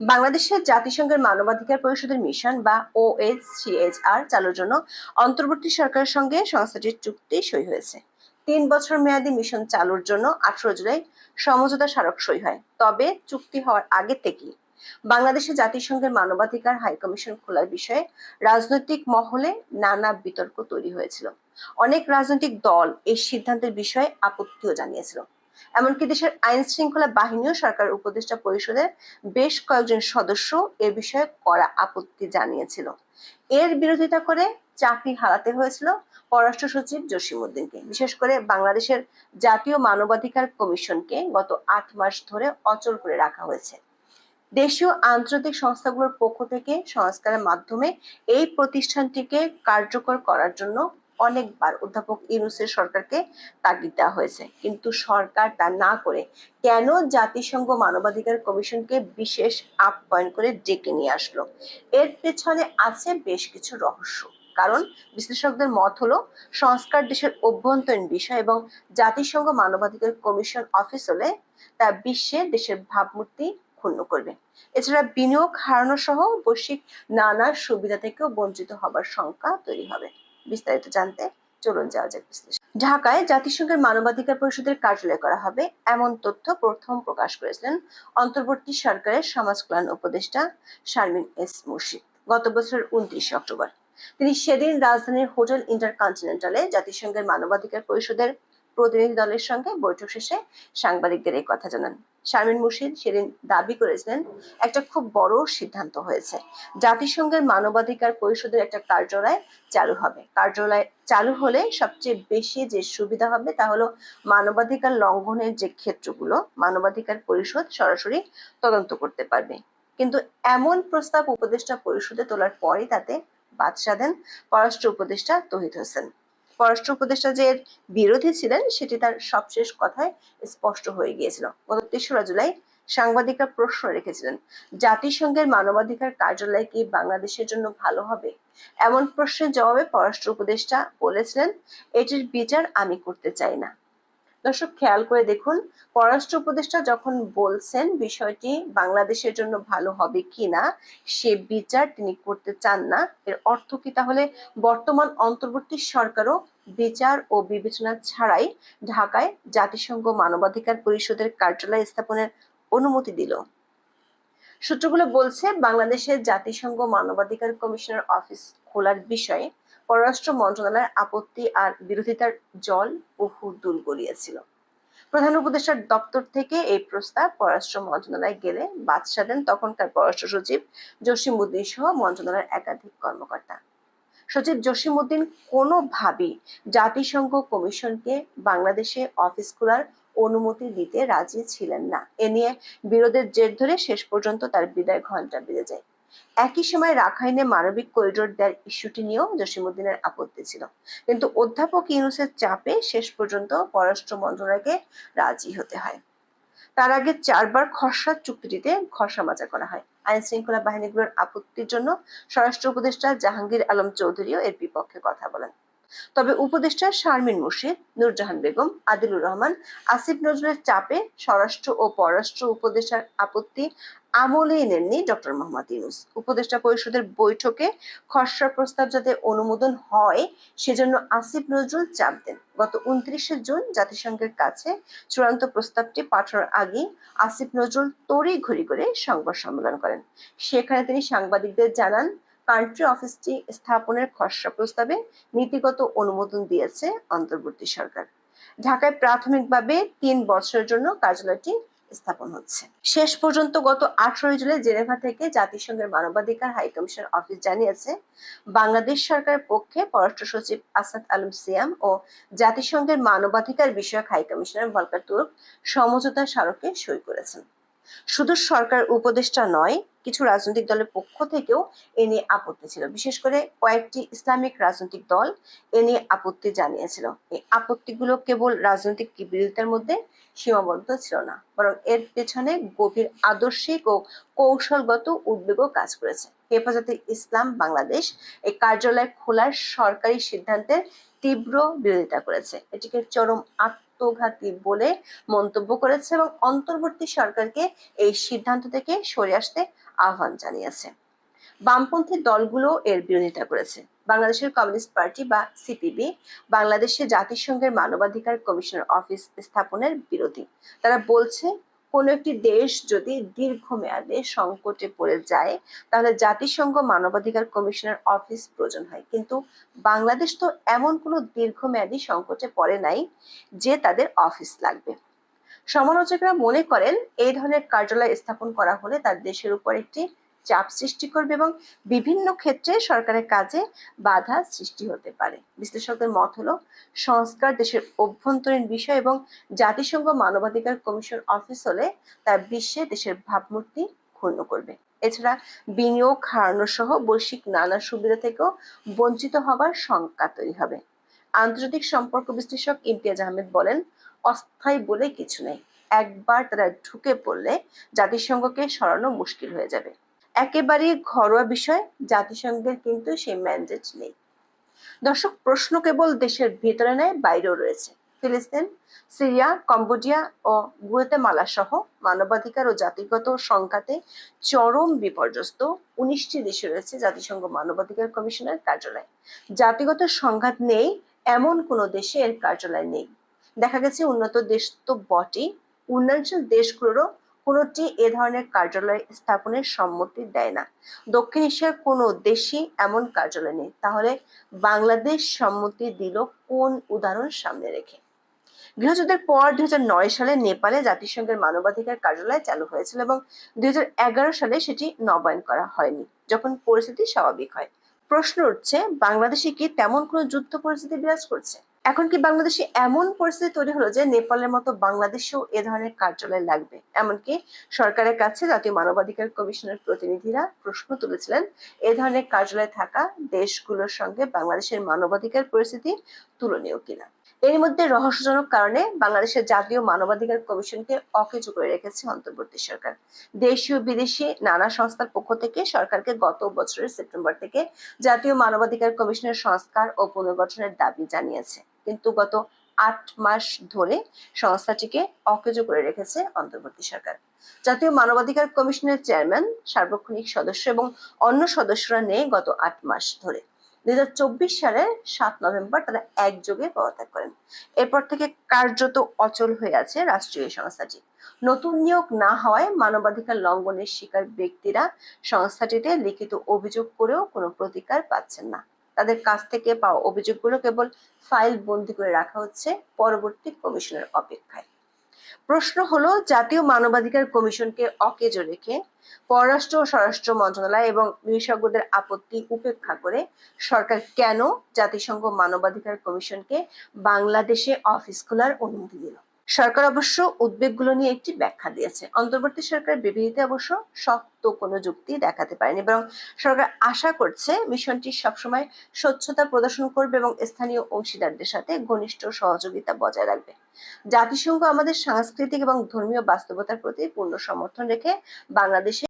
বাংলাদেশের জাতিসংঘের মানবাধিকার পরিষদের মিশন বা ওএসসিএইচআর চালুর জন্য অন্তর্বর্তী সরকারের সঙ্গে সংস্থাটির চুক্তি সই হয়েছে। তিন বছর মেয়াদী মিশন চালুর জন্য আঠারো জুলাই সমঝোতা স্মারক সই হয়। তবে চুক্তি হওয়ার আগে থেকেই বাংলাদেশে জাতিসংঘের মানবাধিকার হাইকমিশন খোলার বিষয়ে রাজনৈতিক মহলে নানা বিতর্ক তৈরি হয়েছিল। অনেক রাজনৈতিক দল এই সিদ্ধান্তের বিষয়ে আপত্তিও জানিয়েছিল। এমনকি দেশের আইন শৃঙ্খলা বাহিনীও সরকার উপদেষ্টা পরিষদের বেশ কয়েকজন সদস্য এ বিষয়ে কড়া আপত্তি জানিয়েছিল। এর বিরোধিতা করে চাকরি হারাতে হয়েছিল পররাষ্ট্র সচিব জসিমউদ্দিনকে। বিশেষ করে বাংলাদেশের জাতীয় মানবাধিকার কমিশনকে গত আট মাস ধরে অচল করে রাখা হয়েছে। দেশীয় আন্তর্জাতিক সংস্থাগুলোর পক্ষ থেকে সংস্কারের মাধ্যমে এই প্রতিষ্ঠানটিকে কার্যকর করার জন্য অনেকবার অধ্যাপক ইউনুসের সরকারকে তাগিদ দেওয়া হয়েছে। কিন্তু সরকার তা না করে কেন জাতিসংঘ মানবাধিকার কমিশনকে বিশেষ আপ্যায়ন করে ডেকে নিয়ে আসলো? এর পেছনে আছে বেশ কিছু রহস্য। কারণ বিশ্লেষকদের মত হলো, সংস্কার দেশের অভ্যন্তরীণ বিষয় এবং জাতিসংঘ মানবাধিকার কমিশন অফিস হলে তা বিশ্বে দেশের ভাবমূর্তি ক্ষুণ্ণ করবে। এছাড়া বিনিয়োগ হারানো সহ বৈশ্বিক নানা সুবিধা থেকেও বঞ্চিত হবার শঙ্কা তৈরি হবে। বিস্তারিত জানতে চলুন যাওয়া যাক বিশ্লেষণ। ঢাকায় জাতিসংঘের মানবাধিকার পরিষদের কার্যালয় করা হবে এমন তথ্য প্রথম প্রকাশ করেছিলেন অন্তর্বর্তী সরকারের সমাজ কল্যাণ উপদেষ্টা শারমিন এস মুর্শিদ গত বছরের উনত্রিশে অক্টোবর। তিনি সেদিন রাজধানীর হোটেল ইন্টারকন্টিনেন্টালে জাতিসংঘের মানবাধিকার পরিষদের প্রতিনিধি দলের সঙ্গে বৈঠক শেষে সাংবাদিকদের এই কথা জানান। শারমিন মুর্শিদ সেদিন দাবি করেছিলেন একটা খুব বড় সিদ্ধান্ত হয়েছে। জাতিসংঘের মানবাধিকার পরিষদের একটা কার্যালয় চালু হবে। কার্যালয় চালু হলে সবচেয়ে বেশি যে সুবিধা হবে তা হলো মানবাধিকার লঙ্ঘনের যে ক্ষেত্রগুলো, মানবাধিকার পরিষদ সরাসরি তদন্ত করতে পারবে। কিন্তু এমন প্রস্তাব উপদেষ্টা পরিষদে তোলার পরই তাতে বাদ সাধেন পররাষ্ট্র উপদেষ্টা তহিদ হোসেন। পররাষ্ট্র উপদেষ্টা যে বিরোধী ছিলেন, সেটি তার সবশেষ কথায় স্পষ্ট হয়ে গিয়েছিল। গত তেসরা জুলাই সাংবাদিকরা প্রশ্ন রেখেছিলেন, জাতিসংঘের মানবাধিকার কার্যালয় কি বাংলাদেশের জন্য ভালো হবে? এমন প্রশ্নের জবাবে পররাষ্ট্র উপদেষ্টা বলেছিলেন, এটির বিচার আমি করতে চাই না। দর্শক, খেয়াল করে দেখুন, পররাষ্ট্র উপদেষ্টা যখন বলছেন বিষয়টি বাংলাদেশের জন্য ভালো হবে কি না, সে বিচার তিনি করতে চান না। এর অর্থ কি? তাহলে বর্তমান অন্তর্বর্তী সরকারও বিচার ও বিবেচনা ছাড়াই ঢাকায় জাতিসংঘ মানবাধিকার পরিষদের কার্যালয় স্থাপনের অনুমতি দিল। সূত্রগুলো বলছে, বাংলাদেশের জাতিসংঘ মানবাধিকার কমিশনের অফিস খোলার বিষয়ে পররাষ্ট্র মন্ত্রণালয়ের আপত্তি আর বিরোধিতার জল বহু দূর গড়িয়েছিল। প্রধান উপদেষ্টার দপ্তর থেকে এই প্রস্তাব পররাষ্ট্র মন্ত্রণালয়ে গেলে বাদশা দেন তখনকার পররাষ্ট্র সচিব জসিমউদ্দিন সহ মন্ত্রণালয়ের একাধিক কর্মকর্তা। সচিব জসিমউদ্দিন কোনোভাবেই জাতিসংঘ কমিশনকে বাংলাদেশে অফিস খোলার অনুমতি দিতে রাজি ছিলেন না। এ নিয়ে বিরোধের জের ধরে শেষ পর্যন্ত তার বিদায় ঘণ্টা বেজে যায়। একই সময় রাখাইনে মানবিক করিডোর দেওয়ার ইস্যুটি নিয়েও জসিমুদ্দিনের আপত্তি ছিল। কিন্তু অধ্যাপক ইউনুসের চাপে শেষ পর্যন্ত পররাষ্ট্র মন্ত্রণালয়কে রাজি হতে হয়। তার আগে চারবার খসড়া চুক্তিটিতে ঘষা মাজা করা হয়। আইন শৃঙ্খলা বাহিনীগুলোর আপত্তির জন্য স্বরাষ্ট্র উপদেষ্টা জাহাঙ্গীর আলম চৌধুরীও এর বিপক্ষে কথা বলেন। তবে উপদেষ্টা শারমিন মুর্শিদ, নূরজাহান বেগম, আদিলুর রহমান, আসিফ নজরুলের চাপে স্বরাষ্ট্র ও পররাষ্ট্র উপদেষ্টার আপত্তি আমলে নেননি ডক্টর মোহাম্মদ ইউনুস। উপদেষ্টা পরিষদের বৈঠকে খসড়া প্রস্তাব যাতে অনুমোদন হয়, সেজন্য আসিফ নজরুল চাপ দেন। গত উনত্রিশে জুন জাতিসংঘের কাছে চূড়ান্ত প্রস্তাবটি পাঠানোর আগে আসিফ নজরুল তড়ি ঘড়ি করে সংবাদ সম্মেলন করেন। সেখানে তিনি সাংবাদিকদের জানান কান্ট্রি অফিসটি স্থাপনের খসড়া প্রস্তাবে নীতিগত অনুমোদন দিয়েছে অন্তর্বর্তী সরকার। ঢাকায় প্রাথমিকভাবে তিন বছরের জন্য কার্যালয়টি স্থাপন হচ্ছে। শেষ পর্যন্ত গত আঠারোই জুলাই জেনেভা থেকে জাতিসংঘের মানবাধিকার হাইকমিশন অফিস জানিয়েছে, বাংলাদেশ সরকারের পক্ষে পররাষ্ট্র সচিব আসাদ আলম সিয়াম ও জাতিসংঘের মানবাধিকার বিষয়ক হাইকমিশনার ভলকার তুর্ক সমঝোতা স্মারকে সই করেছেন। শুধু সরকার উপদেষ্টা নয়, কিছু রাজনৈতিক দলের পক্ষ থেকেও এ নিয়ে আপত্তি ছিল। বিশেষ করে কয়েকটি ইসলামিক রাজনৈতিক দল এ নিয়ে আপত্তি জানিয়েছিল। এই আপত্তিগুলো কেবল রাজনৈতিক বিরোধিতার মধ্যে সীমাবদ্ধ ছিল না, বরং এর পেছনে গভীর আদর্শিক ও কৌশলগত উদ্বেগও কাজ করেছে। হেফাজতে ইসলাম বাংলাদেশ এই কার্যালয় খোলার সরকারি সিদ্ধান্তের তীব্র বিরোধিতা করেছে। এটিকে চরম আত্মঘাতী বলে মন্তব্য করেছে এবং অন্তর্বর্তী সরকারকে এই সিদ্ধান্ত থেকে সরে আসতে আহ্বান জানিয়েছে। বামপন্থী দলগুলো এর বিরোধিতা করেছে। বাংলাদেশের কমিউনিস্ট পার্টি বা সিপিবি বাংলাদেশে জাতিসংঘের মানবাধিকার কমিশনের অফিস স্থাপনের বিরোধী। তারা বলছে কোনো একটি দেশ যদি দীর্ঘমেয়াদে সংকটে পড়ে যায়, তাহলে জাতিসংঘ মানবাধিকার কমিশনের অফিস প্রয়োজন হয়। কিন্তু বাংলাদেশ তো এমন কোনো দীর্ঘমেয়াদী সংকটে পড়ে নাই যে তাদের অফিস লাগবে। সমালোচকরা মনে করেন, এই ধরনের কার্যালয় স্থাপন করা হলে তার দেশের উপর একটি চাপ সৃষ্টি করবে এবং বিভিন্ন ক্ষেত্রে সরকারের কাজে বাধা সৃষ্টি হতে পারে। বিশ্লেষকদের মত হলো, সংস্কার দেশের অভ্যন্তরীণ বিষয় এবং জাতিসংঘ মানবাধিকার কমিশন অফিস হলে তা বিশ্বে দেশের ভাবমূর্তি ক্ষুণ্ণ করবে। এছাড়া বিনিয়োগ হারানো সহ বৈশ্বিক নানা সুবিধা থেকেও বঞ্চিত হবার শঙ্কা তৈরি হবে। আন্তর্জাতিক সম্পর্ক বিশ্লেষক ইমতিয়াজ আহমেদ বলেন, অস্থায়ী বলে কিছু নেই। একবার তারা ঢুকে পড়লে জাতিসংঘকে সরানো মুশকিল হয়ে যাবে। একেবারে ঘরোয়া বিষয়, জাতিসংঘের কিন্তু সেই ম্যান্ডেট নেই। দর্শক, প্রশ্ন কেবল দেশের ভেতরে নয়, বাইরেও রয়েছে। ফিলিস্তিন, সিরিয়া, কম্বোডিয়া ও গুয়েতেমালা সহ মানবাধিকার ও জাতিগত সংঘাতে চরম বিপর্যস্ত উনিশটি দেশে রয়েছে জাতিসংঘ মানবাধিকার কমিশনের কার্যালয়। জাতিগত সংঘাত নেই, এমন কোনো দেশে এর কার্যালয় নেই। দেখা গেছে উন্নত দেশ তো বটেই উন্নয়নশীল দেশগুলোরও কোনোটি এ ধরনের কার্যালয় স্থাপনের সম্মতি দেয় না। দক্ষিণ এশিয়ার কোনো দেশই এমন কার্যালয় নেই। তাহলে বাংলাদেশ সম্মতি দিল কোন উদাহরণ সামনে রেখে? গৃহযুদ্ধের পর দুই হাজার নয় সালে নেপালে জাতিসংঘের মানবাধিকার কার্যালয় চালু হয়েছিল এবং দুই হাজার এগারো সালে সেটি নবায়ন করা হয়নি, যখন পরিস্থিতি স্বাভাবিক হয়। প্রশ্ন উঠছে, বাংলাদেশে কি তেমন কোনো যুদ্ধ পরিস্থিতি বিরাজ করছে? এখন কি বাংলাদেশে এমন পরিস্থিতি তৈরি হলো যে নেপালের মতো বাংলাদেশেও এ ধরনের কার্যালয় লাগবে? এমনকি সরকারের কাছে জাতীয় মানবাধিকার কমিশনের প্রতিনিধিরা প্রশ্ন তুলেছিলেন, এ ধরনের কার্যালয় থাকা দেশগুলোর সঙ্গে বাংলাদেশের মানবাধিকার পরিস্থিতি তুলনীয় কিনা? এর মধ্যে রহস্যজনক কারণে বাংলাদেশের জাতীয় মানবাধিকার কমিশনকে অকেজু করে রেখেছে অন্তর্বর্তী সরকার। দেশীয় বিদেশি নানা সংস্থার পক্ষ থেকে সরকারকে গত বছরের সেপ্টেম্বর থেকে জাতীয় মানবাধিকার কমিশনের সংস্কার ও পুনর্গঠনের দাবি জানিয়েছে। কিন্তু গত আট মাস ধরে সংস্থাটিকে অকেজো করে রেখেছে অন্তর্বর্তী সরকার। জাতীয় মানবাধিকার কমিশনের চেয়ারম্যান, সার্বক্ষণিক সদস্য এবং অন্য সদস্যরা নেই গত আট মাস ধরে। দুই হাজার চব্বিশ সালের সাত নভেম্বর তারা একযোগে পদত্যাগ করেন। এরপর থেকে কার্যত অচল হয়ে আছে রাষ্ট্রীয় সংস্থাটি। নতুন নিয়োগ না হওয়ায় মানবাধিকার লঙ্ঘনের শিকার ব্যক্তিরা সংস্থাটিতে লিখিত অভিযোগ করেও কোনো প্রতিকার পাচ্ছেন না। তাদের কাছ থেকে পাওয়া অভিযোগগুলো কেবল ফাইল বন্দি করে রাখা হচ্ছে পরবর্তী কমিশনের অপেক্ষায়। প্রশ্ন হলো, জাতীয় মানবাধিকার কমিশনকে অকেজো রেখে পররাষ্ট্র ও স্বরাষ্ট্র মন্ত্রণালয় এবং বিশেষজ্ঞদের আপত্তি উপেক্ষা করে সরকার কেন জাতিসংঘ মানবাধিকার কমিশনকে বাংলাদেশে অফিস খোলার অনুমতি দিল? সরকার অবশ্য উদ্বেগগুলো নিয়ে একটি ব্যাখ্যা দিয়েছে। অন্তর্বর্তী সরকারের বিবৃতিতে অবশ্য শক্ত কোনো যুক্তি দেখাতে পারেনি, বরং সরকার আশা করছে মিশনটি সবসময় স্বচ্ছতা প্রদর্শন করবে এবং স্থানীয় অংশীদারদের সাথে ঘনিষ্ঠ সহযোগিতা বজায় রাখবে। জাতিসংঘ আমাদের সাংস্কৃতিক এবং ধর্মীয় বাস্তবতার প্রতি পূর্ণ সমর্থন রেখে বাংলাদেশে